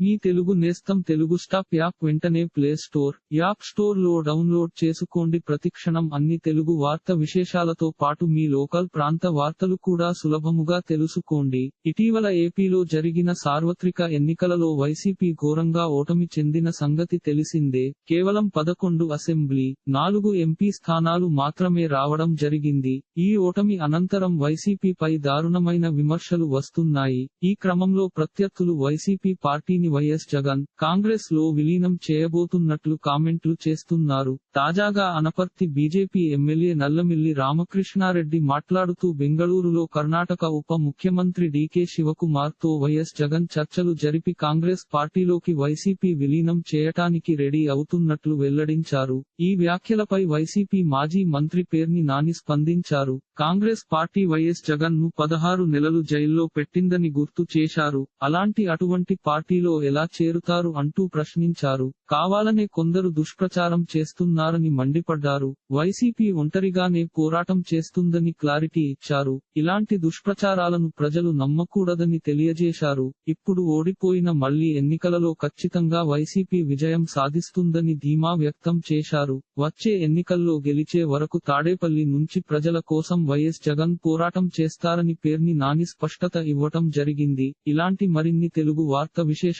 మీ తెలుగు నేస్తం Telugu stop app వెంటనే play store app స్టోర్లో డౌన్లోడ్ చేసుకోండి. ప్రతిక్షణం అన్ని తెలుగు వార్త విశేషాలతో పాటు మీ లోకల్ ప్రాంత వార్తలు కూడా సులభముగా తెలుసుకోండి. ఇటీవల ఏపీలో జరిగిన సార్వత్రిక ఎన్నికలలో వైసీపీ ఘోరంగా ఓటమి చెందిన సంగతి తెలిసిందే. కేవలం పదకొండు అసెంబ్లీ నాలుగు ఎంపీ స్థానాలు మాత్రమే రావడం జరిగింది. ఈ ఓటమి అనంతరం వైసీపీపై దారుణమైన విమర్శలు వస్తున్నాయి. ఈ క్రమంలో ప్రత్యర్థులు వైసీపీ పార్టీని వైఎస్ జగన్ కాంగ్రెస్లో విలీనం చేయబోతున్నట్లు కామెంట్లు చేస్తున్నారు. తాజాగా అనపర్తి బీజేపీ ఎమ్మెల్యే నల్లమిల్లి రామకృష్ణారెడ్డి మాట్లాడుతూ బెంగళూరులో కర్ణాటక ఉప ముఖ్యమంత్రి డీకే శివకుమార్తో వైఎస్ జగన్ చర్చలు జరిపి కాంగ్రెస్ పార్టీలోకి వైసీపీ విలీనం చేయటానికి రెడీ అవుతున్నట్లు వెల్లడించారు. ఈ వ్యాఖ్యలపై వైసీపీ మాజీ మంత్రి పేర్ని నాని స్పందించారు. కాంగ్రెస్ పార్టీ వైఎస్ జగన్ను పదహారు నెలలు జైల్లో పెట్టిందని గుర్తు చేశారు. అలాంటి అటువంటి పార్టీలో ఎలా చేరుతారు అంటూ ప్రశ్నించారు. కావాలనే కొందరు దుష్ప్రచారం చేస్తున్నారని మండిపడ్డారు. వైసీపీ ఒంటరిగానే పోరాటం చేస్తుందని క్లారిటీ ఇచ్చారు. ఇలాంటి దుష్ప్రచారాలను ప్రజలు నమ్మకూడదని తెలియజేశారు. ఇప్పుడు ఓడిపోయిన మళ్ళీ ఎన్నికలలో ఖచ్చితంగా వైసీపీ విజయం సాధిస్తుందని ధీమా వ్యక్తం చేశారు. వచ్చే ఎన్నికల్లో గెలిచే వరకు తాడేపల్లి నుంచి ప్రజల కోసం వైఎస్ జగన్ పోరాటం చేస్తారని పేర్ని నాని స్పష్టత ఇవ్వటం జరిగింది. ఇలాంటి మరిన్ని తెలుగు వార్త విశేష